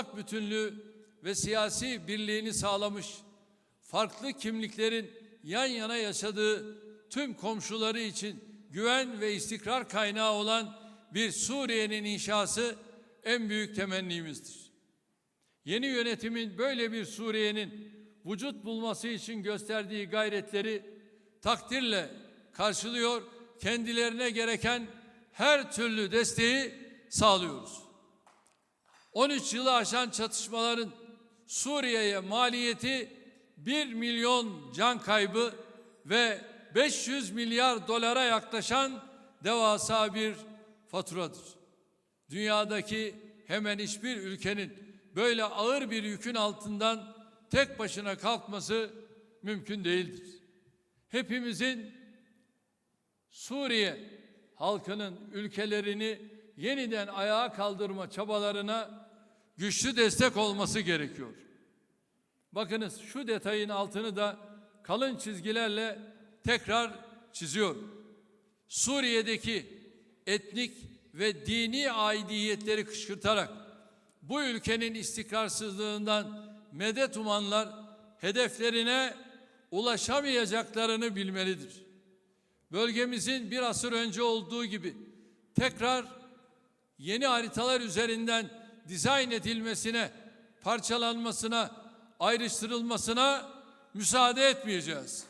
toprak bütünlüğü ve siyasi birliğini sağlamış, farklı kimliklerin yan yana yaşadığı tüm komşuları için güven ve istikrar kaynağı olan bir Suriye'nin inşası en büyük temennimizdir. Yeni yönetimin böyle bir Suriye'nin vücut bulması için gösterdiği gayretleri takdirle karşılıyor, kendilerine gereken her türlü desteği sağlıyoruz. 13 yılı aşan çatışmaların Suriye'ye maliyeti 1 milyon can kaybı ve 500 milyar dolara yaklaşan devasa bir faturadır. Dünyadaki hemen hiçbir ülkenin böyle ağır bir yükün altından tek başına kalkması mümkün değildir. Hepimizin Suriye halkının ülkelerini yeniden ayağa kaldırma çabalarına güçlü destek olması gerekiyor. Bakınız şu detayın altını da kalın çizgilerle tekrar çiziyorum. Suriye'deki etnik ve dini aidiyetleri kışkırtarak bu ülkenin istikrarsızlığından medet umanlar hedeflerine ulaşamayacaklarını bilmelidir. Bölgemizin bir asır önce olduğu gibi tekrar yeni haritalar üzerinden dizayn edilmesine, parçalanmasına, ayrıştırılmasına müsaade etmeyeceğiz.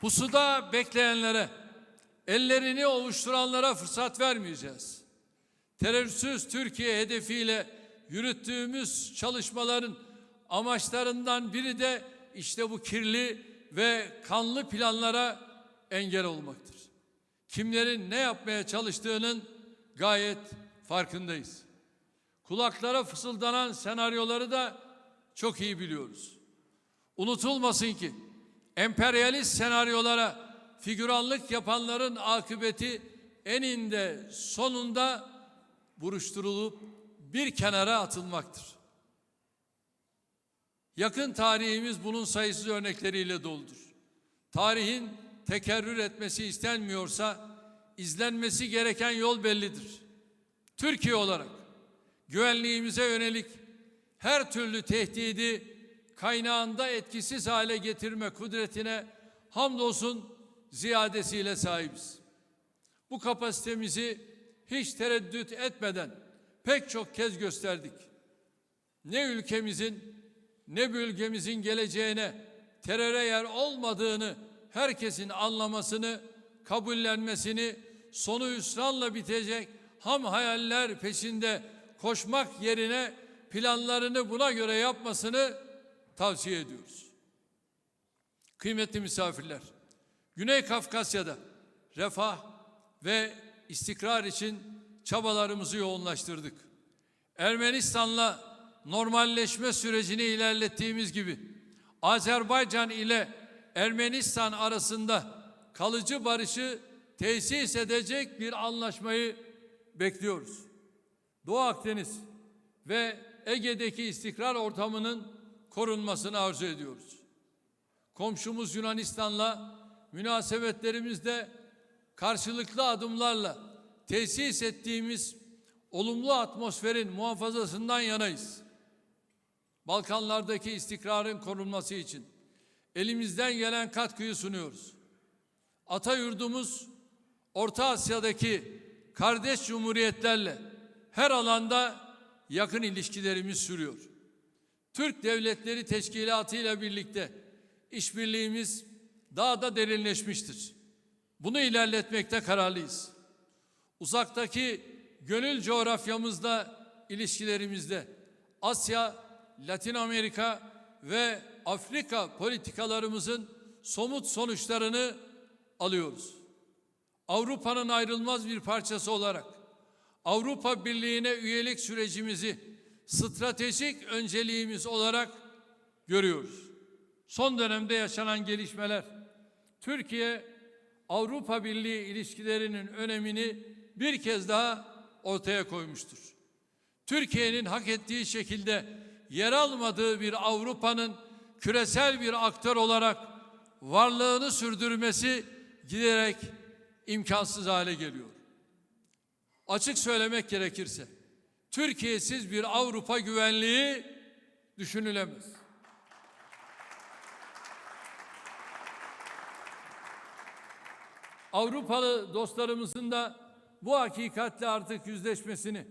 Pusuda bekleyenlere, ellerini ovuşturanlara fırsat vermeyeceğiz. Terörsüz Türkiye hedefiyle yürüttüğümüz çalışmaların amaçlarından biri de işte bu kirli ve kanlı planlara engel olmaktır. Kimlerin ne yapmaya çalıştığının gayet farkındayız. Kulaklara fısıldanan senaryoları da çok iyi biliyoruz. Unutulmasın ki emperyalist senaryolara figüranlık yapanların akıbeti eninde sonunda buruşturulup bir kenara atılmaktır. Yakın tarihimiz bunun sayısız örnekleriyle doludur. Tarihin tekerrür etmesi istenmiyorsa izlenmesi gereken yol bellidir. Türkiye olarak güvenliğimize yönelik her türlü tehdidi kaynağında etkisiz hale getirme kudretine hamdolsun ziyadesiyle sahibiz. Bu kapasitemizi hiç tereddüt etmeden pek çok kez gösterdik. Ne ülkemizin ne bölgemizin geleceğine teröre yer olmadığını herkesin anlamasını, kabullenmesini, sonu hüsranla bitecek ham hayaller peşinde koşmak yerine planlarını buna göre yapmasını tavsiye ediyoruz. Kıymetli misafirler, Güney Kafkasya'da refah ve istikrar için çabalarımızı yoğunlaştırdık. Ermenistan'la normalleşme sürecini ilerlettiğimiz gibi Azerbaycan ile Ermenistan arasında kalıcı barışı tesis edecek bir anlaşmayı bekliyoruz. Doğu Akdeniz ve Ege'deki istikrar ortamının korunmasını arzu ediyoruz. Komşumuz Yunanistan'la münasebetlerimizde karşılıklı adımlarla tesis ettiğimiz olumlu atmosferin muhafazasından yanayız. Balkanlardaki istikrarın korunması için elimizden gelen katkıyı sunuyoruz. Ata yurdumuz Orta Asya'daki kardeş cumhuriyetlerle her alanda yakın ilişkilerimiz sürüyor. Türk Devletleri Teşkilatı ile birlikte işbirliğimiz daha da derinleşmiştir. Bunu ilerletmekte kararlıyız. Uzaktaki gönül coğrafyamızda ilişkilerimizde Asya, Latin Amerika ve Afrika politikalarımızın somut sonuçlarını alıyoruz. Avrupa'nın ayrılmaz bir parçası olarak Avrupa Birliği'ne üyelik sürecimizi stratejik önceliğimiz olarak görüyoruz. Son dönemde yaşanan gelişmeler Türkiye Avrupa Birliği ilişkilerinin önemini bir kez daha ortaya koymuştur. Türkiye'nin hak ettiği şekilde yer almadığı bir Avrupa'nın küresel bir aktör olarak varlığını sürdürmesi giderek imkansız hale geliyor. Açık söylemek gerekirse Türkiye'siz bir Avrupa güvenliği düşünülemez. Avrupalı dostlarımızın da bu hakikatle artık yüzleşmesini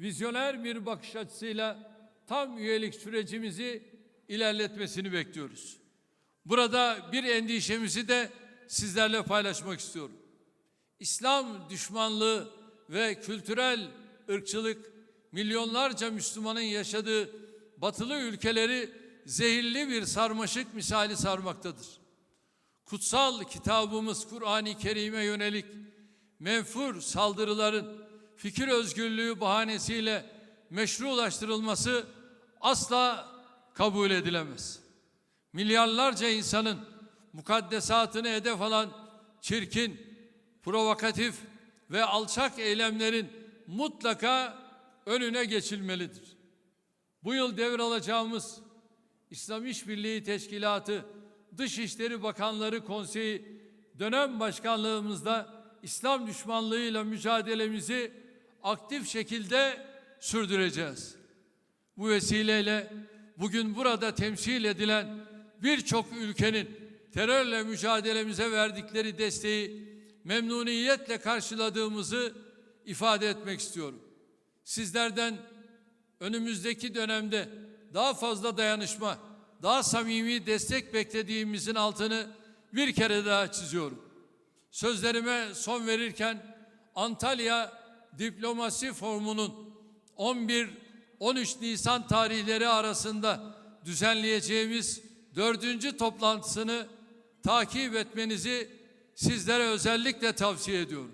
vizyoner bir bakış açısıyla tam üyelik sürecimizi ilerletmesini bekliyoruz. Burada bir endişemizi de sizlerle paylaşmak istiyorum. İslam düşmanlığı ve kültürel ırkçılık milyonlarca Müslümanın yaşadığı batılı ülkeleri zehirli bir sarmaşık misali sarmaktadır. Kutsal kitabımız Kur'an-ı Kerim'e yönelik menfur saldırıların fikir özgürlüğü bahanesiyle meşrulaştırılması asla kabul edilemez. Milyarlarca insanın mukaddesatını hedef alan çirkin, provokatif ve alçak eylemlerin mutlaka önüne geçilmelidir. Bu yıl devralacağımız İslam İşbirliği Teşkilatı Dışişleri Bakanları Konseyi dönem başkanlığımızda İslam düşmanlığıyla mücadelemizi aktif şekilde sürdüreceğiz. Bu vesileyle bugün burada temsil edilen birçok ülkenin terörle mücadelemize verdikleri desteği memnuniyetle karşıladığımızı ifade etmek istiyorum. Sizlerden önümüzdeki dönemde daha fazla dayanışma, daha samimi destek beklediğimizin altını bir kere daha çiziyorum. Sözlerime son verirken Antalya Diplomasi Forumu'nun 11-13 Nisan tarihleri arasında düzenleyeceğimiz dördüncü toplantısını takip etmenizi sizlere özellikle tavsiye ediyorum.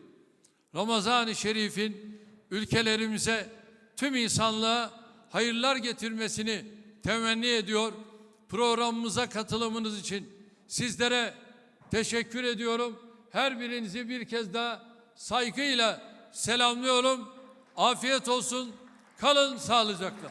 Ramazan-ı Şerif'in ülkelerimize tüm insanlığa hayırlar getirmesini temenni ediyor. Programımıza katılımınız için sizlere teşekkür ediyorum. Her birinizi bir kez daha saygıyla selamlıyorum. Afiyet olsun. Kalın sağlıcakla.